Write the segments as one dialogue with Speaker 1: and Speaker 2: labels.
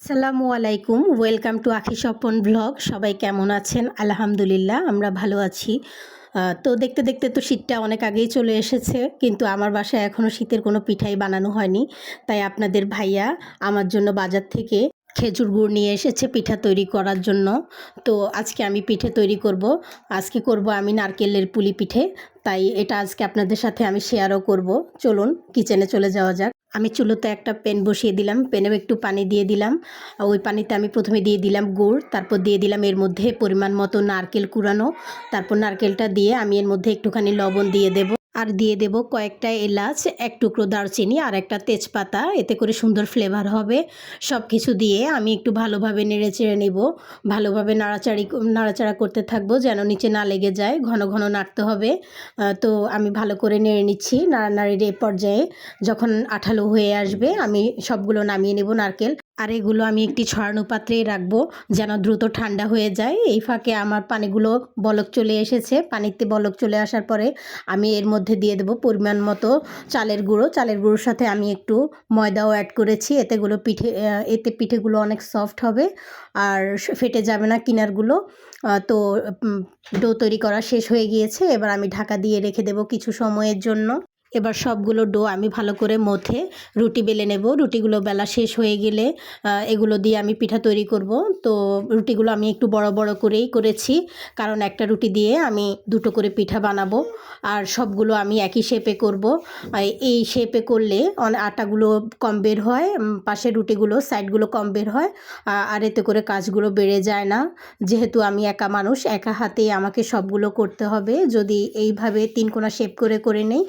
Speaker 1: সালামু আলাইকুম, welcome to আখি স্বপন ব্লগ। সবাই কেমন আছেন? আলহামদুলিল্লাহ, আমরা ভালো আছি। তো দেখতে দেখতে তো শীতটা অনেক আগেই চলে এসেছে, কিন্তু আমার বাসায় এখনও শীতের কোনো পিঠাই বানানো হয়নি। তাই আপনাদের ভাইয়া আমার জন্য বাজার থেকে খেজুর গুড় নিয়ে এসেছে পিঠা তৈরি করার জন্য। তো আজকে আমি পিঠে তৈরি করব। আজকে করব আমি নারকেলের পুলি পিঠে। তাই এটা আজকে আপনাদের সাথে আমি শেয়ারও করব। চলুন কিচেনে চলে যাওয়া যাক। আমি চুলোতে একটা প্যান বসিয়ে দিলাম প্যানেও একটু পানি দিয়ে দিলাম। ওই পানিতে আমি প্রথমে দিয়ে দিলাম গুড়, তারপর দিয়ে দিলাম এর মধ্যে পরিমাণ মতো নারকেল কুড়ানো। তারপর নারকেলটা দিয়ে আমি এর মধ্যে একটুখানি লবণ দিয়ে দেব। আর দিয়ে দেব কয়েকটা এলাচ, এক টুকরো দারচিনি আর একটা তেজপাতা। এতে করে সুন্দর ফ্লেভার হবে। সব কিছু দিয়ে আমি একটু ভালোভাবে নেড়ে চেড়ে নেব। ভালোভাবে নাড়াচাড়ি নাড়াচাড়া করতে থাকব যেন নিচে না লেগে যায়। ঘন ঘন নাড়তে হবে। তো আমি ভালো করে নেড়ে নিচ্ছি নাড়ানাড়ির এ পর্যায়ে। যখন আঠালো হয়ে আসবে আমি সবগুলো নামিয়ে নেব নারকেল। আর এগুলো আমি একটি ছড়ানো পাত্রে রাখব যেন দ্রুত ঠান্ডা হয়ে যায়। এই ফাঁকে আমার পানিগুলো বলক চলে এসেছে। পানিতে বলক চলে আসার পরে আমি এর মধ্যে দিয়ে দেবো পরিমাণ মতো চালের গুঁড়ো। চালের গুঁড়োর সাথে আমি একটু ময়দাও অ্যাড করেছি। এতেগুলো পিঠে এতে পিঠেগুলো অনেক সফট হবে আর ফেটে যাবে না কিনারগুলো। তো ডো তৈরি করা শেষ হয়ে গিয়েছে। এবার আমি ঢাকা দিয়ে রেখে দেবো কিছু সময়ের জন্য। এবার সবগুলো ডো আমি ভালো করে মথে রুটি বেলে নেব। রুটিগুলো বেলা শেষ হয়ে গেলে এগুলো দিয়ে আমি পিঠা তৈরি করব। তো রুটিগুলো আমি একটু বড় বড় করেই করেছি, কারণ একটা রুটি দিয়ে আমি দুটো করে পিঠা বানাবো। আর সবগুলো আমি একই শেপে করব। এই শেপে করলে আটাগুলো কম বের হয় পাশের রুটিগুলো সাইডগুলো কম বের হয় আর এতে করে কাজগুলো বেড়ে যায় না। যেহেতু আমি একা মানুষ, একা হাতেই আমাকে সবগুলো করতে হবে। যদি এইভাবে তিন কোনা শেপ করে করে নেই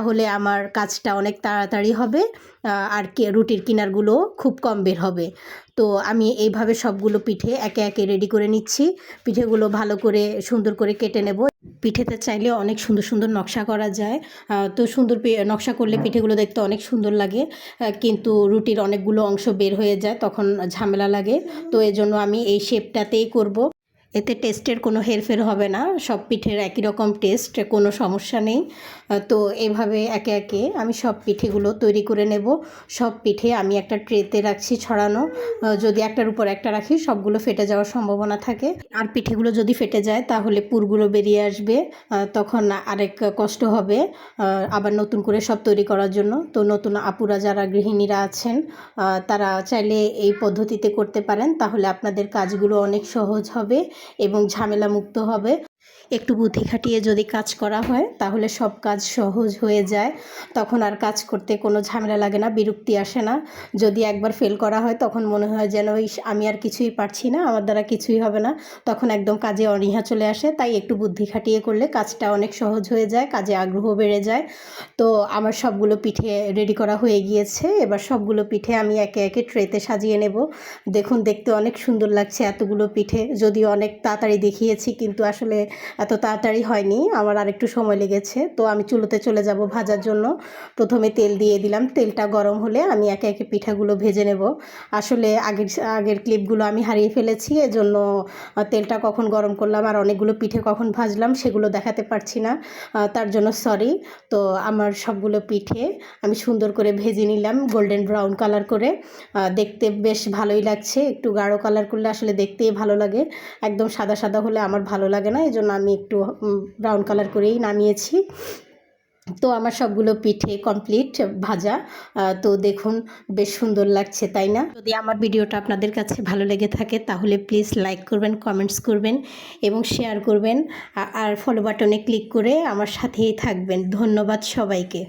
Speaker 1: তাহলে আমার কাজটা অনেক তাড়াতাড়ি হবে আর রুটির কিনারগুলো খুব কম বের হবে। তো আমি এইভাবে সবগুলো পিঠে একে একে রেডি করে নিচ্ছি। পিঠেগুলো ভালো করে, সুন্দর করে কেটে নেব। পিঠেতে চাইলে অনেক সুন্দর সুন্দর নকশা করা যায়। তো সুন্দর নকশা করলে পিঠেগুলো দেখতে অনেক সুন্দর লাগে। কিন্তু রুটির অনেকগুলো অংশ বের হয়ে যায়, তখন ঝামেলা লাগে। তো এজন্য আমি এই শেপটাতেই করব। এতে টেস্টের কোনো হেরফের হবে না, সব পিঠের একই রকম টেস্ট, কোনো সমস্যা নেই। তো এভাবে একে একে আমি সব পিঠেগুলো তৈরি করে নেব। সব পিঠে আমি একটা ট্রেতে রাখছি ছড়ানো। যদি একটার উপর একটা রাখি, সবগুলো ফেটে যাওয়ার সম্ভাবনা থাকে। আর পিঠেগুলো যদি ফেটে যায়, তাহলে পুরগুলো বেরিয়ে আসবে। তখন আরেক কষ্ট হবে আবার নতুন করে সব তৈরি করার জন্য। তো নতুন আপুরা যারা গৃহিণীরা আছেন তারা চাইলে এই পদ্ধতিতে করতে পারেন। তাহলে আপনাদের কাজগুলো অনেক সহজ হবে। এবং ঝামেলা মুক্ত হবে। একটু বুদ্ধি খাটিয়ে যদি কাজ করা হয়, তাহলে সব কাজ সহজ হয়ে যায়। তখন আর কাজ করতে কোনো ঝামেলা লাগে না, বিরক্তি আসে না। যদি একবার ফেল করা হয়, তখন মনে হয় যেন আমি আর কিছুই পারছি না, আমার দ্বারা কিছুই হবে না। তখন একদম কাজে অনীহা চলে আসে। তাই একটু বুদ্ধি খাটিয়ে করলে কাজটা অনেক সহজ হয়ে যায়, কাজে আগ্রহ বেড়ে যায়। তো আমার সবগুলো পিঠে রেডি করা হয়ে গিয়েছে। এবার সবগুলো পিঠে আমি একে একে ট্রেতে সাজিয়ে নেব। দেখুন, দেখতে অনেক সুন্দর লাগছে এতগুলো পিঠে। যদিও অনেক তাড়াতাড়ি দেখিয়েছি, কিন্তু আসলে এত তাড়াতাড়ি হয়নি, আমার আর একটু সময় লেগেছে। তো আমি চুলোতে চলে যাব ভাজার জন্য। প্রথমে তেল দিয়ে দিলাম। তেলটা গরম হলে আমি একে একে পিঠাগুলো ভেজে নেব। আসলে আগের আগের ক্লিপগুলো আমি হারিয়ে ফেলেছি, এজন্য তেলটা কখন গরম করলাম আর অনেকগুলো পিঠে কখন ভাজলাম সেগুলো দেখাতে পারছি না তার জন্য সরি তো আমার সবগুলো পিঠে আমি সুন্দর করে ভেজে নিলাম গোল্ডেন ব্রাউন কালার করে। দেখতে বেশ ভালোই লাগছে। একটু গাঢ় কালার করলে আসলে দেখতেই ভালো লাগে। একদম সাদা সাদা হলে আমার ভালো লাগে না এই জন্য আমি একটু ব্রাউন কালার করেই নামিয়েছি। তো আমার সবগুলো পিঠে কমপ্লিট ভাজা। তো দেখুন, বেশ সুন্দর লাগছে, তাই না? যদি আমার ভিডিওটা আপনাদের কাছে ভালো লেগে থাকে, তাহলে প্লিজ লাইক করবেন কমেন্টস করবেন এবং শেয়ার করবেন। আর ফলো বাটনে ক্লিক করে আমার সাথেই থাকবেন। ধন্যবাদ সবাইকে।